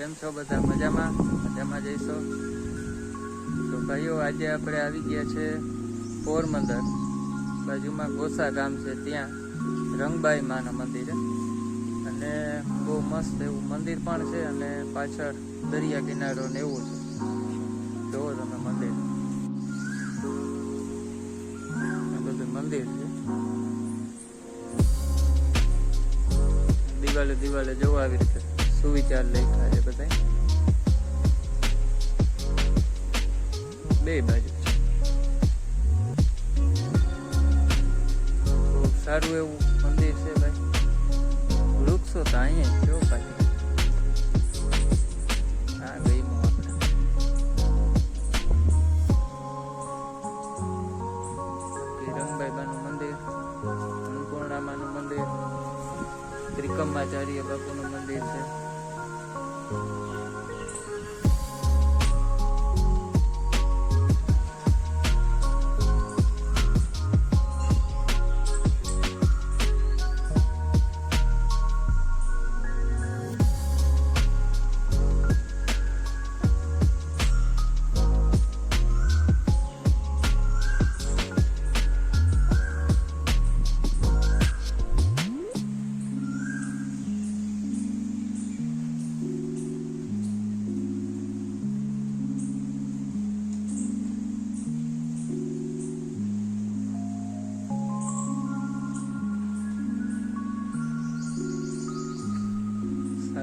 કેમ છો? બધા મજામાં? મજામાં જઈશો? તો ભાઈઓ, આજે આપણે આવી ગયા છે પોરબંદર. બાજુમાં ગોસા ગામ છે, ત્યાં રંગબાઈ માના મંદિરે. અને બહુ મસ્ત એવું મંદિર પણ છે અને પાછળ દરિયા કિનારો ને એવું છે. જોવો તમે મંદિર. બધું મંદિર છે. દિવાલે દિવાલે જવું આવી રીતે. સુવિચાર લઈ છે બધા બે બાજુ સારું એવું મંદિર છે ભાઈ. વૃક્ષો તો અહીંયા જો ભાઈ. હા ભાઈ આપણે રંગભાઈ બાનું મંદિર અન્નપૂર્ણામાનું મંદિર ત્રિકમાચાર્ય બાપુનું મંદિર છે.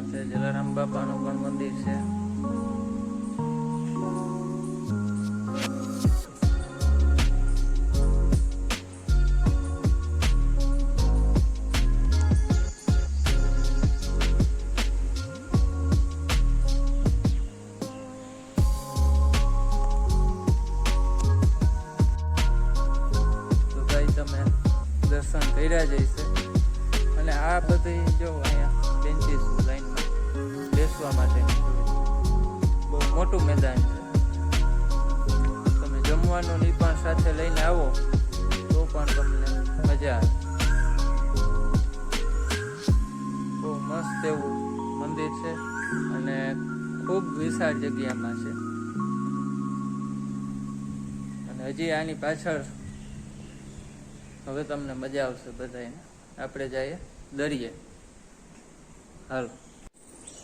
સાથે જલારામ બાપાનું પણ મંદિર છે. દર્શન કર્યા જઈશે અને આ બધી જો અહીંયા બેસવા માટે બહુ મોટું મેદાન છે. તમે જમવાનું ની પણ સાથે લઈને આવો, તો પણ તમને મજા બહુ મસ્ત એવું મંદિર છે અને ખૂબ વિશાળ જગ્યામાં છે. અને હજી આની પાછળ હવે તમને મજા આવશે બધાને આપણે જઈએ, દરિયે. હાલો.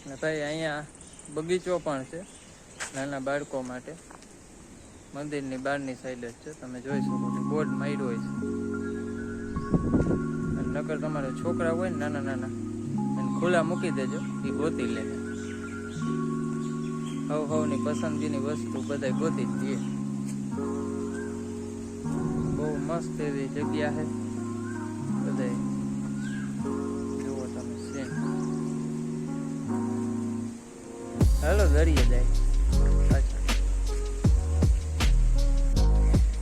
અને ભાઈ અહીંયા બગીચો પણ છે, નાના બાળકો માટે. મંદિરની બહારની સાઈડ જ છે, તમે જોઈ શકો છો, બોર્ડ માર્યો હોય છે. નકર તમારે છોકરા હોય ને નાના નાના, એને ખુલ્લા મૂકી દેજો, એ ગોતી લે. હવ હવની પસંદગીની વસ્તુ બધા ગોતી જ દે બહુ મસ્ત એવી જગ્યા છે, બધાય હાલો, દરિયે જાય.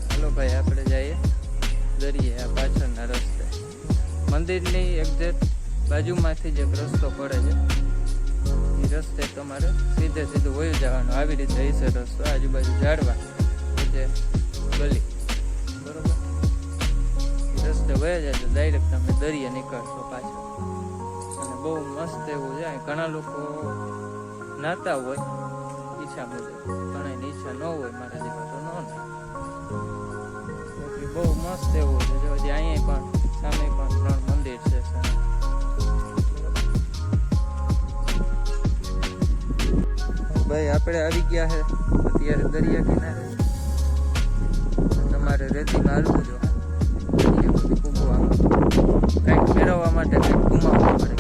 હાલો ભાઈ, આપણે જઈએ. દરિયે પાછળના રસ્તે. મંદિરની એક્ઝેક્ટ બાજુમાંથી જ એક રસ્તો પડે છે, એ રસ્તે તમારે સીધે સીધું વયું જવાનું. આવી રીતે હશે રસ્તો, આજુબાજુ ઝાડવા જે ગલી. બરોબર? રસ્તે વયા જાય તો ડાયરેક્ટ તમે દરિયે નીકળશો પાછળ. અને બહુ મસ્ત એવું છે ઘણા લોકો નાતા હોય, ઈચ્છા મુજબ ઘણા ઈચ્છા ન હોય, મારા જેવા તો ન. બહુ મસ્ત એવું છે. જો અહીંયા પણ, સામે પણ ત્રણ મંદિર છે. ભાઈ, આપણે આવી ગયા છે અત્યારે દરિયા કિનારે. તમારે રેતીમાં હાલવું જો કંઈક મેળવવા માટે કંઈક ગુમાવવું પડે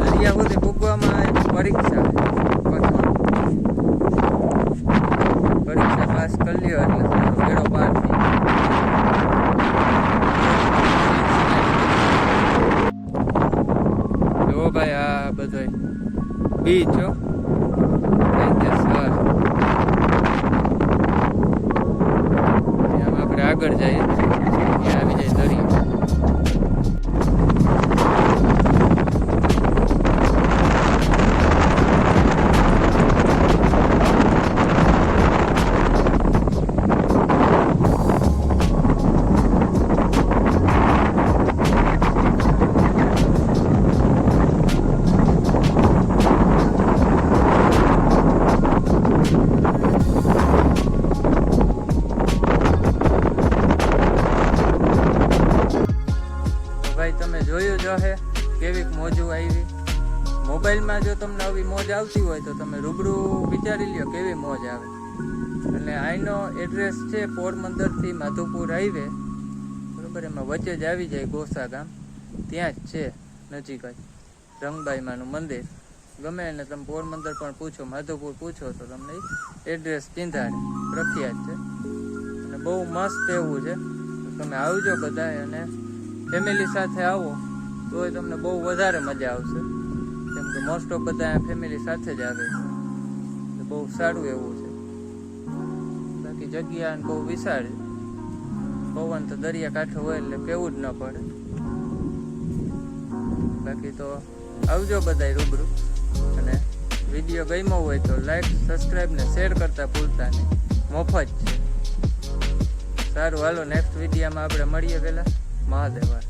દરિયા સુધી પૂગવામાં એક પરીક્ષા છે. પછી પરીક્ષા પાસ કરી લ્યો એટલે તમારો બેડો પાર થઈ જાય. જુઓ ભાઈ આ બધો બીચ આપણે આગળ જઈએ તમે જોયું જ હશે, કેવીક મોજું આવી મોબાઈલમાં જો તમને આવી મોજ આવતી હોય તો તમે રૂબરૂ વિચારી લ્યો કેવી મોજ આવે. અને આઈનો એડ્રેસ છે પોરબંદરથી માધુપુર હાઈવે. બરાબર, એમાં વચ્ચે જ આવી જાય ગોસા ગામ. ત્યાં જ છે, નજીક જ. રંગબાઈમાનું મંદિર. ગમે એને તમે પોરબંદર પણ પૂછો માધુપુર પૂછો તો તમને એડ્રેસ ચિંધાડે. પ્રખ્યાત છે. અને બહુ મસ્ત એવું છે. તમે આવજો બધા અને ફેમિલી સાથે આવો, તોય તમને બહુ વધારે મજા આવશે. કેમ કે મોસ્ટ ઓફ બધા ફેમિલી સાથે જ આવે છે. બહુ સારું એવું છે. બાકી જગ્યા બહુ વિશાળ પવન તો દરિયા કાંઠો હોય એટલે કેવું જ ન પડે. બાકી તો આવજો બધાય રૂબરૂ. અને વીડિયો ગમ્યો હોય તો લાઈક સબસ્ક્રાઈબ ને શેર કરતા ભૂલતા નહીં. મફત છે. સારું, હાલો નેક્સ્ટ વિડીયામાં આપણે મળીએ પહેલાં. મહાદેવા